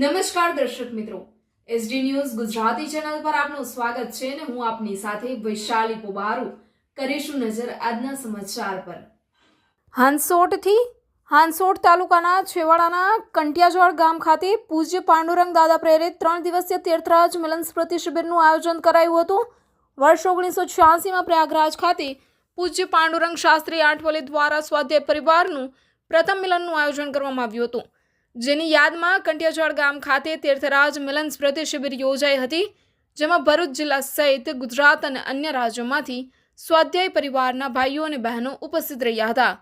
નમસ્કાર દર્શક મિત્રો. એસડી ન્યૂઝ ગુજરાતી ચેનલ પર આપનું સ્વાગત છે અને હું આપની સાથે વૈશાલી પોબારુ કરીશું નજર આજના સમાચાર પર. હાંસોટથી હાંસોટ તાલુકાના છેવાડાના કંટિયાજોળ ગામ ખાતે પૂજ્ય પાંડુરંગ દાદા પ્રેરિત ત્રણ દિવસીય તીર્થરાજ મિલન સ્મૃતિ શિબિરનું આયોજન કરાયું હતું. વર્ષ ઓગણીસો છ્યાસીમાં પ્રયાગરાજ ખાતે પૂજ્ય પાંડુરંગ શાસ્ત્રી આઠવલે દ્વારા સ્વાધ્યાય પરિવારનું પ્રથમ મિલનનું આયોજન કરવામાં આવ્યું હતું. જેની યાદમાં કંટિયાજોડ ગામ ખાતે તીર્થરાજ મિલન સ્મૃતિ શિબિર યોજાઈ હતી, જેમાં ભરૂચ જિલ્લા સહિત ગુજરાત અને અન્ય રાજ્યોમાંથી સ્વાધ્યાય પરિવારના ભાઈઓ અને બહેનો ઉપસ્થિત રહ્યા હતા.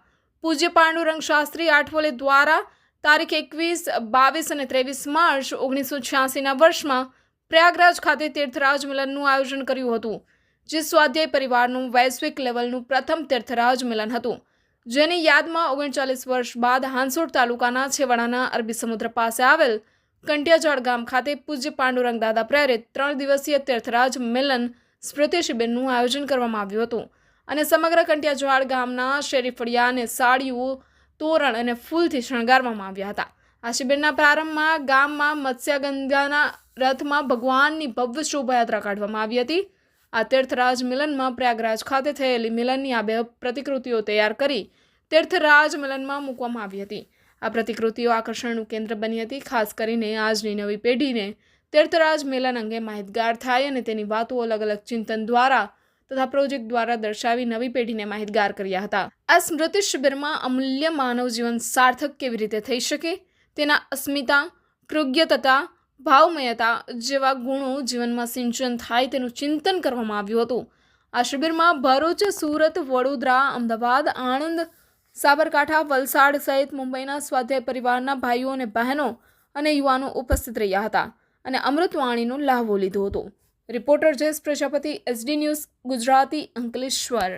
પૂજ્ય પાંડુરંગ શાસ્ત્રી આઠવલે દ્વારા તારીખ એકવીસ, બાવીસ અને ત્રેવીસ માર્ચ ઓગણીસો છ્યાસીના વર્ષમાં પ્રયાગરાજ ખાતે તીર્થરાજ મિલનનું આયોજન કર્યું હતું, જે સ્વાધ્યાય પરિવારનું વૈશ્વિક લેવલનું પ્રથમ તીર્થરાજ મિલન હતું. જેની યાદમાં ઓગણચાલીસ વર્ષ બાદ હાંસોડ તાલુકાના છેવાડાના અરબી સમુદ્ર પાસે આવેલ કંટિયાજાળ ગામ ખાતે પૂજ્ય પાંડુરંગ દાદા પ્રેરિત ત્રણ દિવસીય તીર્થરાજ મિલન સ્મૃતિ શિબિરનું આયોજન કરવામાં આવ્યું હતું. અને સમગ્ર કંટિયાજાળ ગામના શેરીફળિયાને સાડીઓ, તોરણ અને ફૂલથી શણગારવામાં આવ્યા હતા. આ શિબિરના પ્રારંભમાં ગામમાં મત્સ્યગંગાના રથમાં ભગવાનની ભવ્ય શોભાયાત્રા કાઢવામાં આવી હતી. આ તીર્થરાજ મિલનમાં પ્રયાગરાજ ખાતે થયેલી મિલનની આ બે પ્રતિકૃતિઓ તૈયાર કરી તીર્થરાજ મિલનમાં મૂકવામાં આવી હતી. આ પ્રતિકૃતિઓ આકર્ષણનું કેન્દ્ર બની હતી, ખાસ કરીને આજની નવી પેઢીને તીર્થરાજ મિલન અંગે માહિતગાર થાય અને તેની વાતો અલગ અલગ ચિંતન દ્વારા તથા પ્રોજેક્ટ દ્વારા દર્શાવી નવી પેઢીને માહિતગાર કર્યા હતા. આ સ્મૃતિ શિબિરમાં અમૂલ્ય માનવ જીવન સાર્થક કેવી રીતે થઈ શકે? તેના અસ્મિતા કૃજ્ઞતતા ભાવમયતા જેવા ગુણો જીવનમાં સિંચન થાય તેનું ચિંતન કરવામાં આવ્યું હતું. આ શિબિરમાં ભરૂચ, સુરત, વડોદરા, અમદાવાદ, આણંદ, સાબરકાંઠા, વલસાડ સહિત મુંબઈના સ્વાધ્યાય પરિવારના ભાઈઓ અને બહેનો અને યુવાનો ઉપસ્થિત રહ્યા હતા અને અમૃતવાણીનો લાહવો લીધો હતો. Reporter Jayesh Prajapati, S D news, Gujarati Ankleshwar.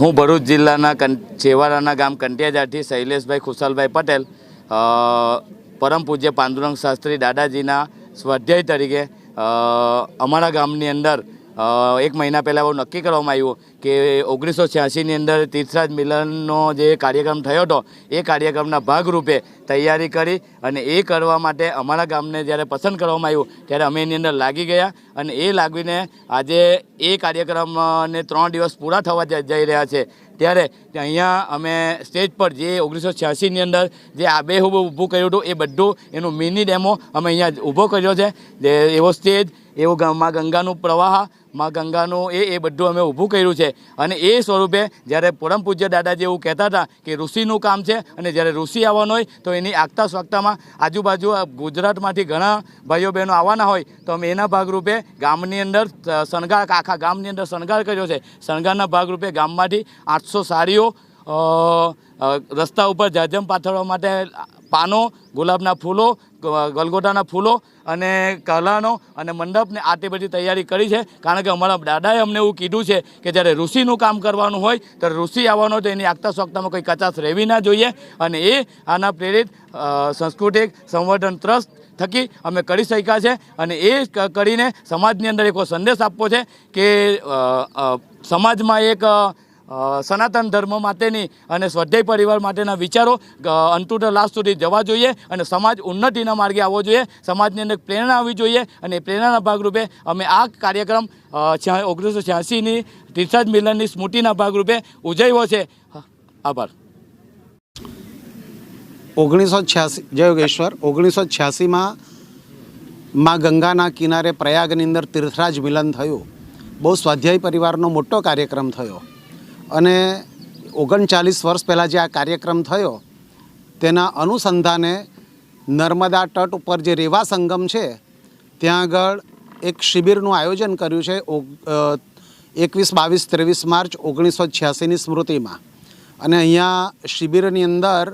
હું ભરૂચ જિલ્લાના કં છેવાડાના ગામ કંટિયાજાથી શૈલેષભાઈ, ખુશાલભાઈ પટેલ પરમ પૂજ્ય પાંડુરંગ શાસ્ત્રી દાદાજીના સ્વાધ્યાય તરીકે અમારા ગામની અંદર એક મહિના પહેલાં એવું નક્કી કરવામાં આવ્યું કે ઓગણીસો છ્યાસીની અંદર તીર્થરાજ મિલનનો જે કાર્યક્રમ થયો હતો, એ કાર્યક્રમના ભાગરૂપે તૈયારી કરી અને એ કરવા માટે અમારા ગામને જ્યારે પસંદ કરવામાં આવ્યું, ત્યારે અમે એની અંદર લાગી ગયા અને એ લાગીને આજે એ કાર્યક્રમને ત્રણ દિવસ પૂરા થવા જઈ રહ્યા છે. ત્યારે અહીંયા અમે સ્ટેજ પર જે ઓગણીસો છ્યાસીની અંદર જે આબેહૂબ ઊભું કર્યું હતું, એ બધું એનું મિની ડેમો અમે અહીંયા ઊભો કર્યો છે. જે એવો સ્ટેજ, એવો ગંગાનું પ્રવાહ મા ગંગાનું એ એ બધું અમે ઊભું કર્યું છે. અને એ સ્વરૂપે જ્યારે પરમ પૂજ્ય દાદાજી એવું કહેતા હતા કે ઋષિનું કામ છે અને જ્યારે ઋષિ આવવાનો હોય તો એની આગતા સ્વાગતામાં આજુબાજુ ગુજરાતમાંથી ઘણા ભાઈઓ બહેનો આવવાના હોય તો અમે એના ભાગરૂપે ગામની અંદર શણગાર, આખા ગામની અંદર શણગાર કર્યો છે. શણગારના ભાગરૂપે ગામમાંથી આઠસો સાડીઓ રસ્તા ઉપર જાજમ પાથરવા માટે પાનો, ગુલાબના ફૂલો ગલગોટાના ફૂલો અને કલાનો અને મંડપને આ તે બધી તૈયારી કરી છે. કારણ કે અમારા દાદાએ અમને એવું કીધું છે કે જ્યારે ઋષિનું કામ કરવાનું હોય, ત્યારે ઋષિ આવવાનો તો એની આગતા સોગતામાં કોઈ કચાશ રહેવી ના જોઈએ. અને એ આના પ્રેરિત સાંસ્કૃતિક સંવર્ધન ટ્રસ્ટ થકી અમે કરી શક્યા છે. અને એ કરીને સમાજની અંદર એક સંદેશ આપવો છે કે સમાજમાં એક સનાતન ધર્મ માટેની અને સ્વાધ્યાય પરિવાર માટેના વિચારો અંતુટ લાસ્ટ સુધી જવા જોઈએ અને સમાજ ઉન્નતિના માર્ગે આવવો જોઈએ, સમાજની અંદર પ્રેરણા આવવી જોઈએ અને પ્રેરણાના ભાગરૂપે અમે આ કાર્યક્રમ ઓગણીસો છ્યાસીની તીર્થાજ મિલનની સ્મૃતિના ભાગરૂપે ઉજવ્યો છે. આભાર. ઓગણીસો છ્યાસી, જય યોગેશ્વર. ઓગણીસો છ્યાસીમાં માં ગંગાના કિનારે પ્રયાગની અંદર તીર્થરાજ મિલન થયું. બહુ સ્વાધ્યાય પરિવારનો મોટો કાર્યક્રમ થયો. અને ઓગણચાલીસ વર્ષ પહેલાં જે આ કાર્યક્રમ થયો, તેના અનુસંધાને નર્મદા તટ ઉપર જે રેવા સંગમ છે, ત્યાં આગળ એક શિબિરનું આયોજન કર્યું છે એકવીસ, બાવીસ, ત્રેવીસ માર્ચ ઓગણીસો છ્યાસીની સ્મૃતિમાં. અને અહીંયા શિબિરની અંદર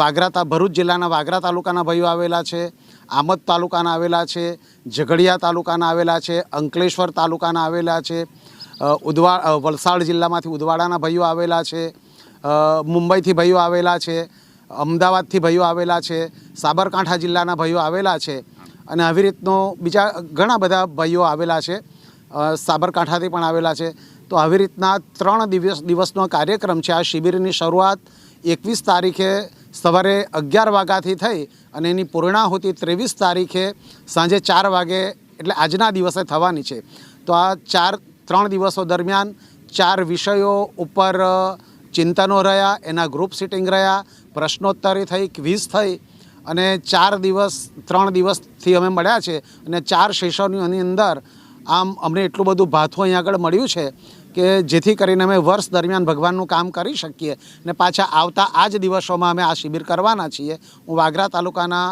વાગરા ભરૂચ જિલ્લાના વાગરા તાલુકાના ભાઈઓ આવેલા છે, આમદ તાલુકાના આવેલા છે, ઝઘડિયા તાલુકાના આવેલા છે, અંકલેશ્વર તાલુકાના આવેલા છે ઉદવા વલસાડ જિલ્લામાંથી ઉદવાડાના ભાઈઓ આવેલા છે મુંબઈથી ભાઈઓ આવેલા છે, અમદાવાદથી ભાઈઓ આવેલા છે, સાબરકાંઠા જિલ્લાના ભાઈઓ આવેલા છે અને આવી રીતનો બીજા ઘણા બધા ભાઈઓ આવેલા છે સાબરકાંઠાથી પણ આવેલા છે. તો આવી રીતના ત્રણ દિવસ, દિવસનો કાર્યક્રમ છે. આ શિબિરની શરૂઆત એકવીસ તારીખે સવારે અગિયાર વાગ્યાથી થઈ અને એની પૂર્ણાહુતિ ત્રેવીસ તારીખે સાંજે ચાર વાગે, એટલે આજના દિવસે થવાની છે. તો આ ચાર ત્રણ દિવસો દરમિયાન ચાર વિષયો ઉપર ચિંતનો રહ્યા, એના ગ્રુપ સિટિંગ રહ્યા, પ્રશ્નોત્તરી થઈ ક્વિઝ થઈ અને ચાર દિવસ, ત્રણ દિવસથી અમે મળ્યા છે અને ચાર સેશનોની અંદર આમ અમને એટલું બધું ભાથું અહીં આગળ મળ્યું છે કે જેથી કરીને અમે વર્ષ દરમિયાન ભગવાનનું કામ કરી શકીએ ને પાછા આવતા આ જ દિવસોમાં અમે આ શિબિર કરવાના છીએ. હું વાગરા તાલુકાના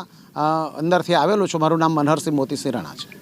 અંદરથી આવેલું છું. મારું નામ મનહરસિંહ મોતીસિંહ રણા છે.